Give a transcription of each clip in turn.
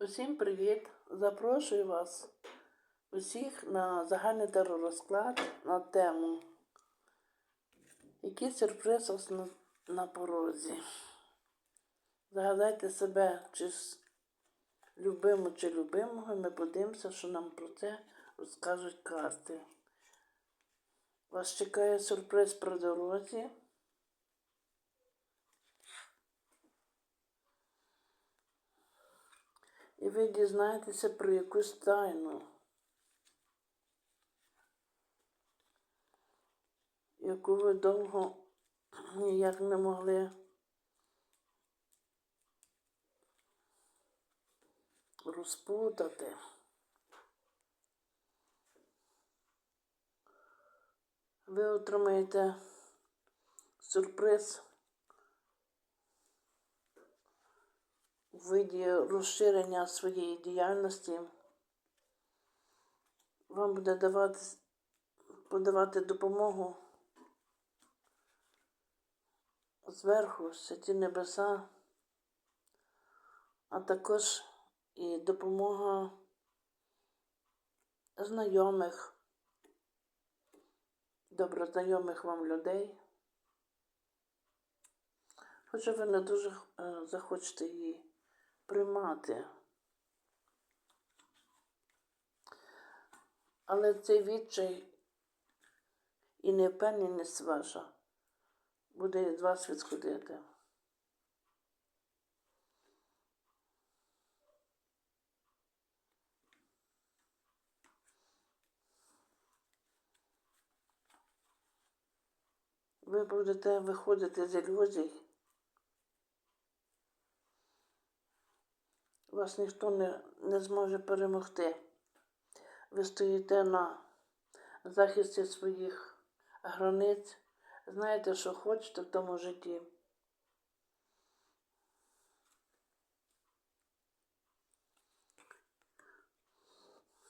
Усім привіт! Запрошую вас усіх на загальний теророзклад на тему. Який сюрприз вас на, на порозі? Загадайте себе, чи з любиму, чи любимого, ми подивимося, що нам про це розкажуть карти. Вас чекає сюрприз при дорозі. І ви дізнаєтеся про якусь тайну, яку ви довго ніяк не могли розпутати. Ви отримаєте сюрприз виді розширення своєї діяльності. Вам буде давати, подавати допомогу зверху, святі небеса, а також і допомога знайомих, добрознайомих вам людей. Хоча ви не дуже е, захочете її приймати. Але цей відчай і невпевненість ваша буде від вас відходити. Ви будете виходити з ілюзій. Вас ніхто не, не зможе перемогти. Ви стоїте на захисті своїх границь, знаєте, що хочете в тому житті.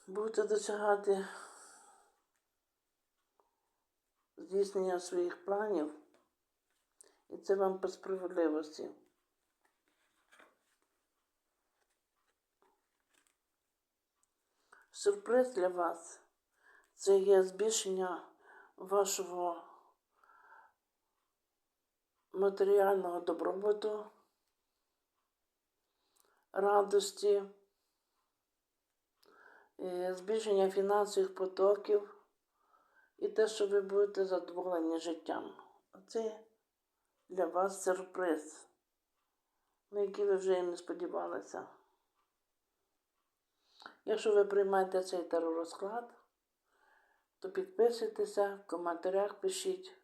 Будете досягати здійснення своїх планів, і це вам по справедливості. Сюрприз для вас це є збільшення вашого матеріального добробуту, радості, збільшення фінансових потоків і те, що ви будете задоволені життям. Це для вас сюрприз, на який ви вже і не сподівалися. Якщо ви приймаєте цей теророзклад, то підписуйтеся, в коментарях пишіть.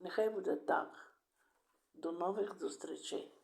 Нехай буде так. До нових зустрічей!